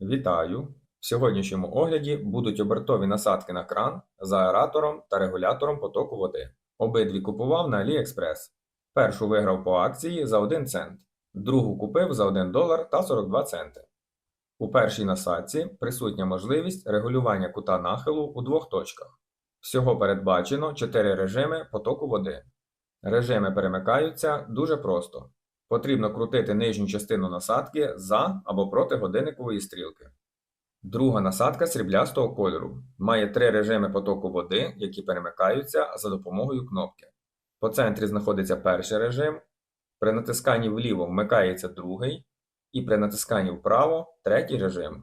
Вітаю! В сьогоднішньому огляді будуть обертові насадки на кран з аератором та регулятором потоку води. Обидві купував на AliExpress. Першу виграв по акції за 1 цент, другу купив за 1 долар та 42 центи. У першій насадці присутня можливість регулювання кута нахилу у двох точках. Всього передбачено 4 режими потоку води. Режими перемикаються дуже просто. Потрібно крутити нижню частину насадки за або проти годинникової стрілки. Друга насадка сріблястого кольору. Має три режими потоку води, які перемикаються за допомогою кнопки. По центрі знаходиться перший режим. При натисканні вліво вмикається другий, і при натисканні вправо третій режим.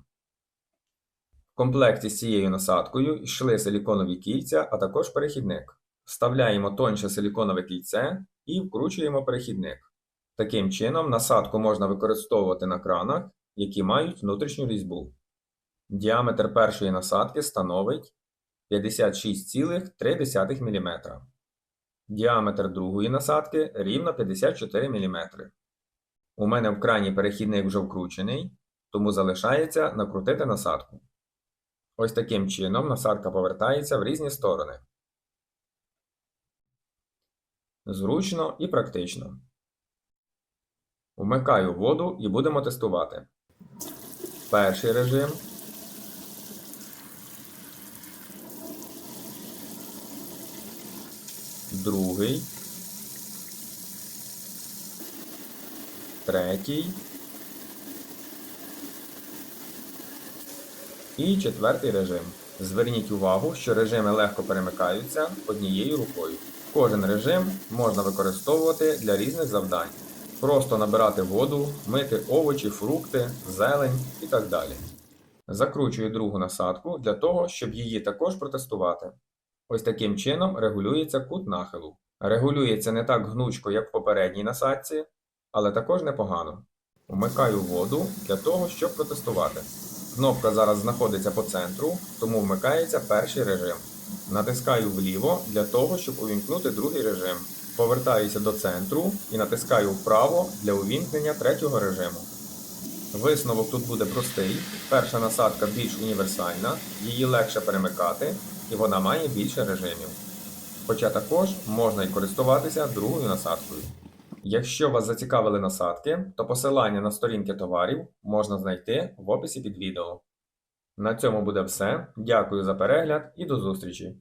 В комплекті з цією насадкою йшли силіконові кільця, а також перехідник. Вставляємо тонше силіконове кільце і вкручуємо перехідник. Таким чином, насадку можна використовувати на кранах, які мають внутрішню різьбу. Діаметр першої насадки становить 56,3 мм. Діаметр другої насадки рівно 54 мм. У мене в крані перехідник вже вкручений, тому залишається накрутити насадку. Ось таким чином насадка повертається в різні сторони. Зручно і практично. Вмикаю воду і будемо тестувати. Перший режим. Другий. Третій. І четвертий режим. Зверніть увагу, що режими легко перемикаються однією рукою. Кожен режим можна використовувати для різних завдань. Просто набирати воду, мити овочі, фрукти, зелень і так далі. Закручую другу насадку для того, щоб її також протестувати. Ось таким чином регулюється кут нахилу. Регулюється не так гнучко, як в попередній насадці, але також непогано. Вмикаю воду для того, щоб протестувати. Кнопка зараз знаходиться по центру, тому вмикається перший режим. Натискаю вліво для того, щоб увімкнути другий режим. Повертаюся до центру і натискаю вправо для увімкнення третього режиму. Висновок тут буде простий. Перша насадка більш універсальна, її легше перемикати і вона має більше режимів. Хоча також можна й користуватися другою насадкою. Якщо вас зацікавили насадки, то посилання на сторінки товарів можна знайти в описі під відео. На цьому буде все. Дякую за перегляд і до зустрічі!